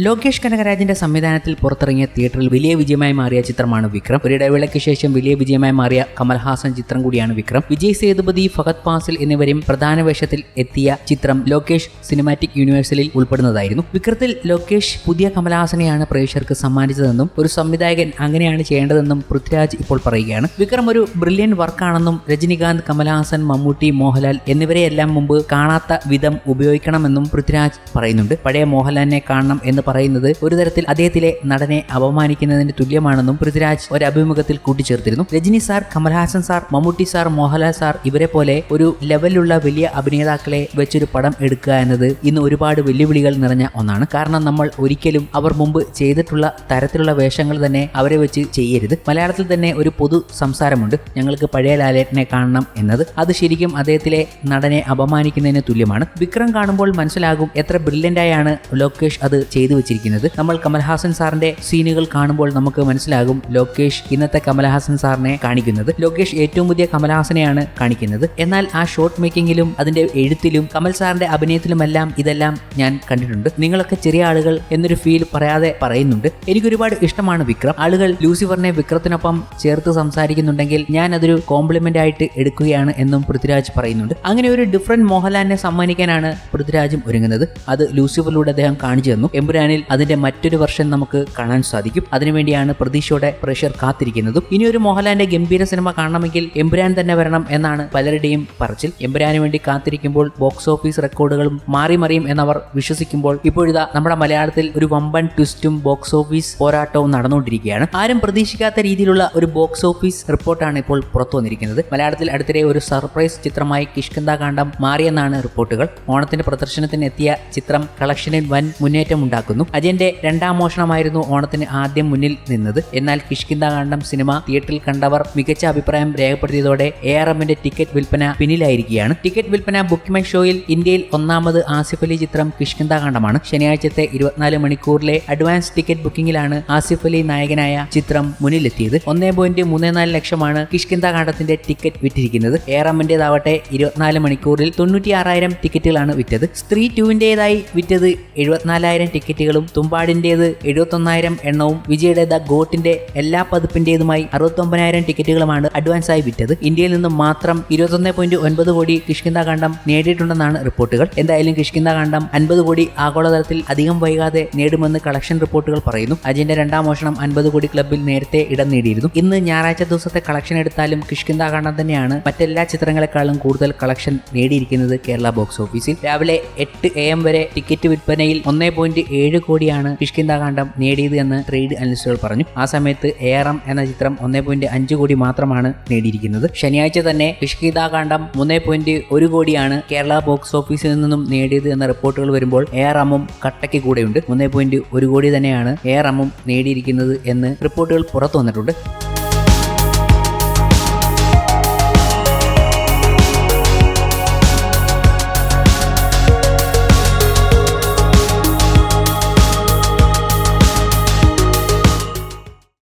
ലോകേഷ് കനകരാജിന്റെ സംവിധാനത്തിൽ പുറത്തിറങ്ങിയ തിയേറ്ററിൽ വലിയ വിജയമായി മാറിയ ചിത്രമാണ് വിക്രം. ഒരു ഇടവേളയ്ക്ക് ശേഷം വലിയ വിജയമായി മാറിയ കമൽഹാസൻ ചിത്രം കൂടിയാണ് വിക്രം. വിജയ് സേതുപതി ഫഹദ് ഫാസിൽ എന്നിവരും പ്രധാന വേഷത്തിൽ എത്തിയ ചിത്രം ലോകേഷ് സിനിമാറ്റിക് യൂണിവേഴ്സലിൽ ഉൾപ്പെടുന്നതായിരുന്നു. വിക്രത്തിൽ ലോകേഷ് പുതിയ കമൽഹാസനെയാണ് പ്രേക്ഷകർക്ക് സമ്മാനിച്ചതെന്നും ഒരു സംവിധായകൻ അങ്ങനെയാണ് ചെയ്യേണ്ടതെന്നും പൃഥ്വിരാജ് ഇപ്പോൾ പറയുകയാണ്. വിക്രം ഒരു ബ്രില്യൻ വർക്കാണെന്നും രജനികാന്ത് കമൽഹാസൻ മമ്മൂട്ടി മോഹൻലാൽ എന്നിവരെയെല്ലാം മുമ്പ് കാണാത്ത വിധം ഉപയോഗിക്കണമെന്നും പൃഥ്വിരാജ് പറയുന്നുണ്ട്. പഴയ മോഹൻലാലിനെ കാണണം എന്ന് പറയുന്നത് ഒരു തരത്തിൽ അദ്ദേഹത്തിലെ നടനെ അപമാനിക്കുന്നതിന് തുല്യമാണെന്നും പൃഥ്വിരാജ് ഒരു അഭിമുഖത്തിൽ കൂട്ടിച്ചേർത്തിരുന്നു. Rajini sir Kamal Haasan sir Mammootty sir Mohanlal sir ഇവരെ പോലെ ഒരു ലെവലിലുള്ള വലിയ അഭിനേതാക്കളെ വെച്ചൊരു പടം എടുക്കുക എന്നത് ഇന്ന് ഒരുപാട് വെല്ലുവിളികൾ നിറഞ്ഞ ഒന്നാണ്. കാരണം നമ്മൾ ഒരിക്കലും അവർ മുമ്പ് ചെയ്തിട്ടുള്ള തരത്തിലുള്ള വേഷങ്ങൾ തന്നെ അവരെ വെച്ച് ചെയ്യരുത്. മലയാളത്തിൽ തന്നെ ഒരു പൊതു സംസാരമുണ്ട്. ഞങ്ങൾക്ക് പഴയ ലാലേട്ടനെ കാണണം എന്നത്. അത് ശരിക്കും അദ്ദേഹത്തിലെ നടനെ അപമാനിക്കുന്നതിന് തുല്യമാണ്. വിക്രം കാണുമ്പോൾ മനസ്സിലാകും എത്ര ബ്രില്യന്റായാണ് ലോകേഷ് അത് ചെയ്തു വെച്ചിരിക്കുന്നത്. നമ്മൾ കമൽഹാസൻ സാറിന്റെ സീനുകൾ കാണുമ്പോൾ നമുക്ക് മനസ്സിലാകും ലോകേഷ് ഇന്നത്തെ കമൽഹാസൻ സാറിനെ കാണിക്കുന്നത്. ലോകേഷ് ഏറ്റവും പുതിയ കമൽഹാസനെയാണ് കാണിക്കുന്നത്. എന്നാൽ ആ ഷോർട്ട് മേക്കിങ്ങിലും അതിന്റെ എഴുത്തിലും കമൽ സാറിന്റെ അഭിനയത്തിലുമെല്ലാം ഇതെല്ലാം ഞാൻ കണ്ടിട്ടുണ്ട്. നിങ്ങളൊക്കെ ചെറിയ ആളുകൾ എന്നൊരു ഫീൽ പറയാതെ പറയുന്നുണ്ട്. എനിക്കൊരുപാട് ഇഷ്ടമാണ് വിക്രം. ആളുകൾ ലൂസിഫറിനെ വിക്രത്തിനൊപ്പം ചേർത്ത് സംസാരിക്കുന്നുണ്ടെങ്കിൽ ഞാൻ അതൊരു കോംപ്ലിമെന്റ് ആയിട്ട് എടുക്കുകയാണ് എന്നും പൃഥ്വിരാജ് പറയുന്നുണ്ട്. അങ്ങനെ ഒരു ഡിഫറെന്റ് മോഹൻലാലിനെ സമ്മാനിക്കാനാണ് പൃഥ്വിരാജും ഒരുങ്ങുന്നത്. അത് ലൂസിഫറിലൂടെ അദ്ദേഹം കാണിച്ചു തന്നു. എമ്പുരാനിൽ അതിന്റെ മറ്റൊരു വർഷം നമുക്ക് കാണാൻ സാധിക്കും. അതിനുവേണ്ടിയാണ് പ്രതീക്ഷയോടെ പ്രഷർ കാത്തിരിക്കുന്നതും. ഇനി ഒരു മോഹൻലാലിന്റെ ഗംഭീര സിനിമ കാണണമെങ്കിൽ എമ്പുരാൻ തന്നെ വരണം എന്നാണ് പലരുടെയും പറച്ചിൽ. എമ്പുരാന് വേണ്ടി കാത്തിരിക്കുമ്പോൾ ബോക്സ് ഓഫീസ് റെക്കോർഡുകളും മാറി മറിയും എന്നവർ വിശ്വസിക്കുമ്പോൾ ഇപ്പോഴിതാ നമ്മുടെ മലയാളത്തിൽ ഒരു വമ്പൻ ട്വിസ്റ്റും ബോക്സ് ഓഫീസ് പോരാട്ടവും നടന്നുകൊണ്ടിരിക്കുകയാണ്. ആരും പ്രതീക്ഷിക്കാത്ത രീതിയിലുള്ള ഒരു ബോക്സ് ഓഫീസ് റിപ്പോർട്ടാണ് ഇപ്പോൾ പുറത്തു വന്നിരിക്കുന്നത്. മലയാളത്തിൽ അടുത്തിടെ ഒരു സർപ്രൈസ് ചിത്രമായി കിഷ്കന്ത കാണ്ഡം മാറിയെന്നാണ് റിപ്പോർട്ടുകൾ. ഓണത്തിന്റെ പ്രദർശനത്തിന് എത്തിയ ചിത്രം കളക്ഷനിൽ വൻ മുന്നേറ്റം ഉണ്ടാക്കുന്നു അജയന്റെ രണ്ടാം മോഷണമായിരുന്നു ഓണത്തിന് ആദ്യം മുന്നിൽ നിന്നത്. എന്നാൽ കിഷ്കിന്ദ കാണ്ഡം സിനിമ തിയേറ്ററിൽ കണ്ടവർ മികച്ച അഭിപ്രായം രേഖപ്പെടുത്തിയതോടെ എ ആർ എമ്മിന്റെ ടിക്കറ്റ് വിൽപ്പന പിന്നിലായിരിക്കുകയാണ്. ടിക്കറ്റ് വിൽപ്പന ബുക്ക് മൈ ഷോയിൽ ഇന്ത്യയിൽ ഒന്നാമത് ആസിഫ് അലി ചിത്രം കിഷ്കിന്ദ കാണ്ഡമാണ് ശനിയാഴ്ചത്തെ ഇരുപത്തിനാല് മണിക്കൂറിലെ അഡ്വാൻസ് ടിക്കറ്റ് ബുക്കിംഗിലാണ് ആസിഫ് അലി നായകനായ ചിത്രം മുന്നിലെത്തിയത്. ഒന്നേ പോയിന്റ് മൂന്ന് നാല് ലക്ഷമാണ് കിഷ്കിന്ദ കാണ്ഡത്തിന്റെ ടിക്കറ്റ് വിറ്റിരിക്കുന്നത്. എ ആർ എമ്മിന്റേതാവട്ടെ ഇരുപത്തിനാല് മണിക്കൂറിൽ തൊണ്ണൂറ്റി ആറായിരം ടിക്കറ്റുകളാണ് വിറ്റത്. സ്ത്രീ ടുവിന്റേതായി വിറ്റത് എഴുപത്തിനാലായിരം ടിക്കറ്റുകളും തുമ്പാടിന്റേത് എഴുപത്തൊന്നായിരം എണ്ണവും വിജയുടെ ദ ഗോട്ടിന്റെ എല്ലാ പതിപ്പിന്റേതുമായി അറുപത്തൊമ്പതിനായിരം ടിക്കറ്റുകളുമാണ് അഡ്വാൻസ് ആയി വിറ്റത്. ഇന്ത്യയിൽ നിന്നും മാത്രം ഇരുപത്തൊന്ന് പോയിന്റ് ഒൻപത് കോടി കിഷ്കിന്ത കാണ്ഡം നേടിയിട്ടുണ്ടെന്നാണ് റിപ്പോർട്ടുകൾ. എന്തായാലും കിഷ്കിന്ത കാണ്ഡം അൻപത് കോടി ആഗോളതലത്തിൽ അധികം വൈകാതെ നേടുമെന്ന് കളക്ഷൻ റിപ്പോർട്ടുകൾ പറയുന്നു. അജിന്റെ രണ്ടാം മോഷണം അൻപത് കോടി ക്ലബിൽ നേരത്തെ ഇടം നേടിയിരുന്നു. ഇന്ന് ഞായറാഴ്ച ദിവസത്തെ കളക്ഷൻ എടുത്താലും കിഷ്കിന്ത കാണ്ഡം തന്നെയാണ് മറ്റെല്ലാ ചിത്രങ്ങളെക്കാളും കൂടുതൽ കളക്ഷൻ നേടിയിരിക്കുന്നത് കേരള ബോക്സ് ഓഫീസിൽ. രാവിലെ എട്ട് എ എം വരെ ടിക്കറ്റ് വിൽപ്പനയിൽ ഒന്നേ പോയിന്റ് ഏഴ് കോടിയാണ് കിഷ്കിന്ത കാണ്ഡം നേടിയത് എന്ന് ട്രേഡ് അനലിസ്റ്റുകൾ പറഞ്ഞു. ആ സമയത്ത് എ ആർ എം എന്ന ചിത്രം ഒന്നേ പോയിന്റ് അഞ്ച് കോടി മാത്രമാണ് നേടിയിരിക്കുന്നത്. ശനിയാഴ്ച തന്നെ കിഷ്കിന്ത കാണ്ഡം മൂന്നേ പോയിന്റ് ഒരു കോടിയാണ് കേരള ബോക്സ് ഓഫീസിൽ നിന്നും നേടിയത് എന്ന റിപ്പോർട്ടുകൾ വരുമ്പോൾ എ ആർ എമ്മും കട്ടയ്ക്ക് കൂടെയുണ്ട്. മൂന്നേ പോയിന്റ് ഒരു കോടി തന്നെയാണ് എ ആർ എമ്മും നേടിയിരിക്കുന്നത് എന്ന് റിപ്പോർട്ടുകൾ പുറത്തു വന്നിട്ടുണ്ട്.